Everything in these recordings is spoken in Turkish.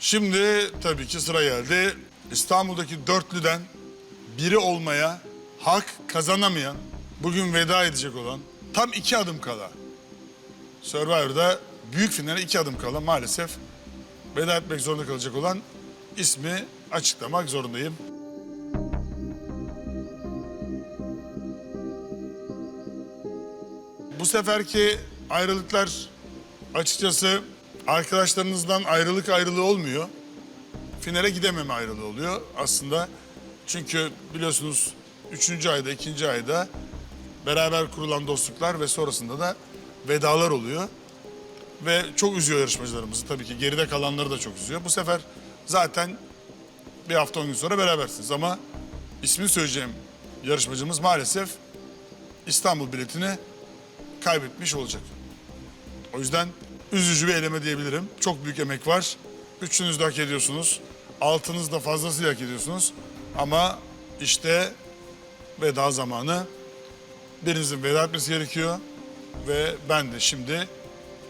Şimdi tabii ki sıra geldi. İstanbul'daki dörtlüden biri olmaya hak kazanamayan, bugün veda edecek olan tam iki adım kala. Survivor'da büyük finale iki adım kala maalesef veda etmek zorunda kalacak olan ismi açıklamak zorundayım. Bu seferki ayrılıklar açıkçası arkadaşlarınızdan ayrılık ayrılığı olmuyor. Finale gidememe ayrılığı oluyor aslında. Çünkü biliyorsunuz üçüncü ayda, ikinci ayda beraber kurulan dostluklar ve sonrasında da vedalar oluyor. Ve çok üzüyor yarışmacılarımızı tabii ki. Geride kalanları da çok üzüyor. Bu sefer zaten bir hafta on gün sonra berabersiniz ama ismini söyleyeceğim yarışmacımız maalesef İstanbul biletini kaybetmiş olacak. O yüzden üzücü bir eleme diyebilirim. Çok büyük emek var. Üçünüz de hak ediyorsunuz. Altınız da fazlasıyla hak ediyorsunuz. Ama işte veda zamanı. Birinizin veda etmesi gerekiyor. Ve ben de şimdi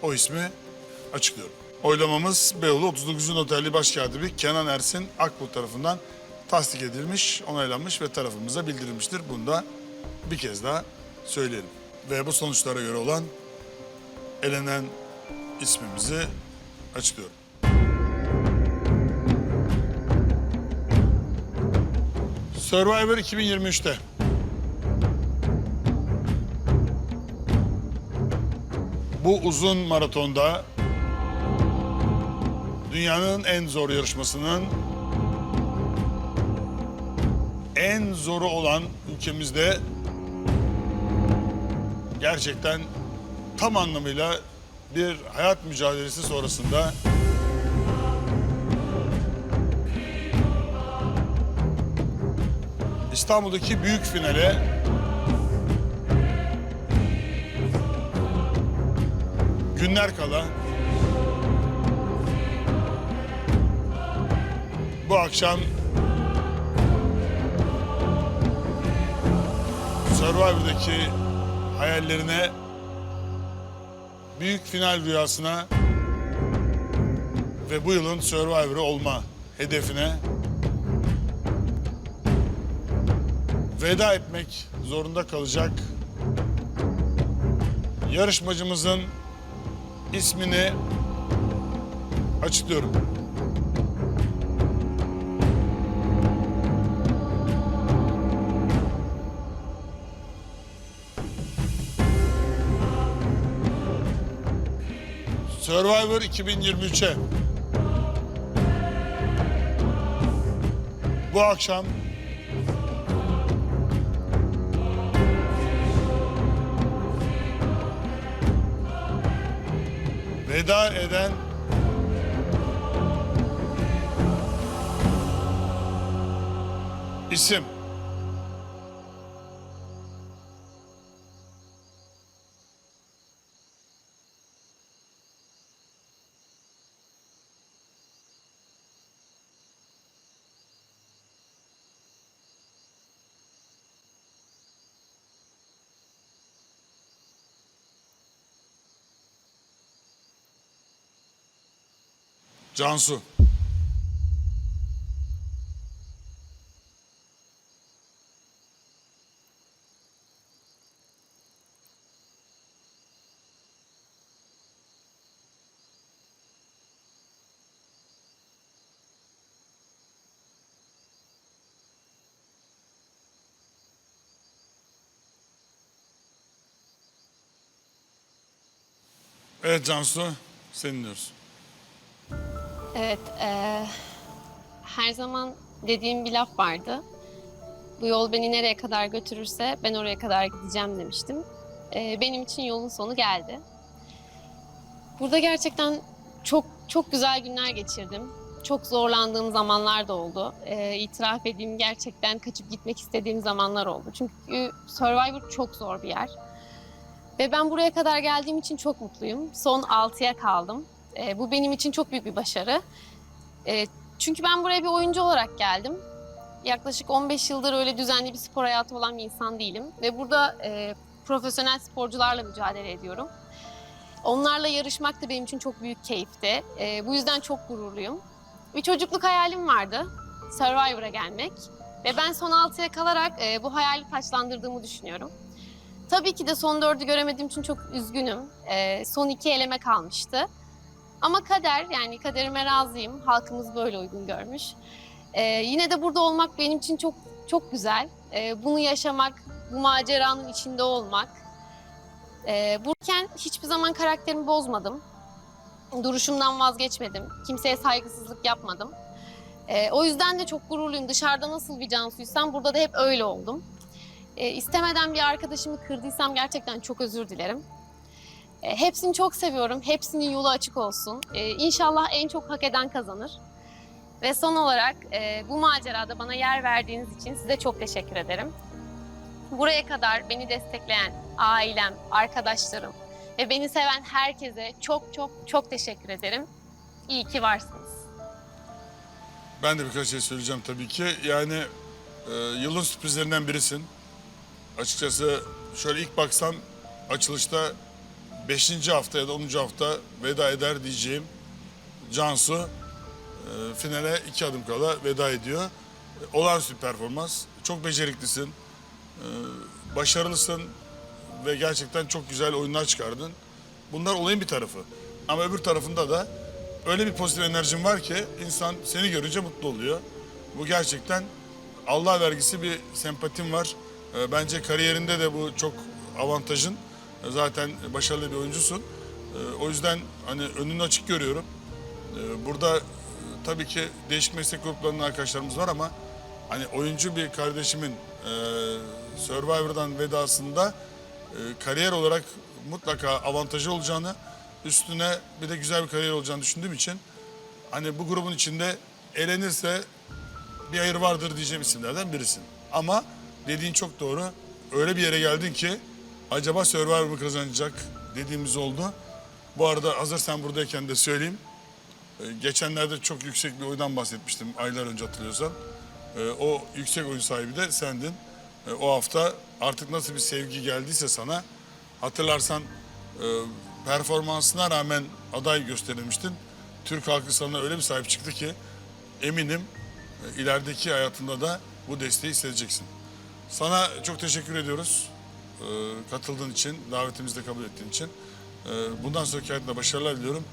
o ismi açıklıyorum. Oylamamız Beyoğlu 39. Otelli Başkatibi Kenan Ersin Akbulut tarafından tasdik edilmiş, onaylanmış ve tarafımıza bildirilmiştir. Bunu da bir kez daha söyleyelim. Ve bu sonuçlara göre olan elenen ismimizi açıklıyorum. Survivor 2023'te bu uzun maratonda dünyanın en zor yarışmasının en zoru olan ülkemizde gerçekten tam anlamıyla bir hayat mücadelesi sonrasında İstanbul'daki büyük finale günler kala bu akşam Survivor'daki hayallerine büyük final rüyasına ve bu yılın Survivor'ı olma hedefine veda etmek zorunda kalacak yarışmacımızın ismini açıklıyorum. Survivor 2023'e bu akşam veda eden isim Cansu. Evet Cansu, seni dinliyoruz. Evet, eee, her zaman dediğim bir laf vardı. Bu yol beni nereye kadar götürürse ben oraya kadar gideceğim demiştim. Eee, benim için yolun sonu geldi. Burada gerçekten çok çok güzel günler geçirdim. Çok zorlandığım zamanlar da oldu. Eee itiraf edeyim gerçekten kaçıp gitmek istediğim zamanlar oldu. Çünkü Survivor çok zor bir yer. Ve ben buraya kadar geldiğim için çok mutluyum. Son 6'ya kaldım. E, bu benim için çok büyük bir başarı. E, çünkü ben buraya bir oyuncu olarak geldim. Yaklaşık 15 yıldır öyle düzenli bir spor hayatı olan bir insan değilim. Ve burada e, profesyonel sporcularla mücadele ediyorum. Onlarla yarışmak da benim için çok büyük keyifti. E, bu yüzden çok gururluyum. bir çocukluk hayalim vardı. Survivor'a gelmek. Ve ben son 6'ya kalarak e, bu hayali taçlandırdığımı düşünüyorum. Tabii ki de son dördü göremediğim için çok üzgünüm. E, son iki eleme kalmıştı. Ama kader, yani kaderime razıyım. Halkımız böyle uygun görmüş. E, yine de burada olmak benim için çok çok güzel. E, bunu yaşamak, bu maceranın içinde olmak. E, burken hiçbir zaman karakterimi bozmadım. Duruşumdan vazgeçmedim. Kimseye saygısızlık yapmadım. Ee, o yüzden de çok gururluyum. Dışarıda nasıl bir Cansu'ysam burada da hep öyle oldum. Ee, istemeden bir arkadaşımı kırdıysam gerçekten çok özür dilerim. Ee, hepsini çok seviyorum. Hepsinin yolu açık olsun. Ee, inşallah en çok hak eden kazanır. Ve son olarak e, bu macerada bana yer verdiğiniz için size çok teşekkür ederim. Buraya kadar beni destekleyen ailem, arkadaşlarım ve beni seven herkese çok çok çok teşekkür ederim. İyi ki varsınız. Ben de birkaç şey söyleyeceğim tabii ki. Yani e, yılın sürprizlerinden birisin. Açıkçası şöyle ilk baksam açılışta 5. hafta ya da 10. hafta veda eder diyeceğim Cansu e, finale iki adım kala veda ediyor. E, olağanüstü performans. Çok beceriklisin. E, başarılısın ve gerçekten çok güzel oyunlar çıkardın. Bunlar olayın bir tarafı. Ama öbür tarafında da öyle bir pozitif enerjin var ki insan seni görünce mutlu oluyor. Bu gerçekten Allah vergisi bir sempatim var. Ee, Bence kariyerinde de bu çok avantajın. Zaten başarılı bir oyuncusun. Ee, O yüzden hani önünü açık görüyorum. Ee, Burada e, tabii ki değişik meslek gruplarının arkadaşlarımız var ama hani oyuncu bir kardeşimin e, Survivor'dan vedasında e, kariyer olarak mutlaka avantajı olacağını, üstüne bir de güzel bir kariyer olacağını düşündüğüm için hani bu grubun içinde elenirse bir hayır vardır diyeceğim isimlerden birisin. Ama dediğin çok doğru. Öyle bir yere geldin ki acaba Survivor kazanacak dediğimiz oldu. Bu arada hazır sen buradayken de söyleyeyim. Ee, Geçenlerde çok yüksek bir oyundan bahsetmiştim aylar önce hatırlıyorsan. Ee, O yüksek oyun sahibi de sendin. Ee, O hafta artık nasıl bir sevgi geldiyse sana hatırlarsan e, performansına rağmen aday gösterilmiştin. Türk halkı sana öyle bir sahip çıktı ki eminim e, ilerideki hayatında da bu desteği hissedeceksin. Sana çok teşekkür ediyoruz. E, Katıldığın için, davetimizi de kabul ettiğin için. E, Bundan sonraki hayatında başarılar diliyorum.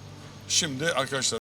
Şimdi arkadaşlar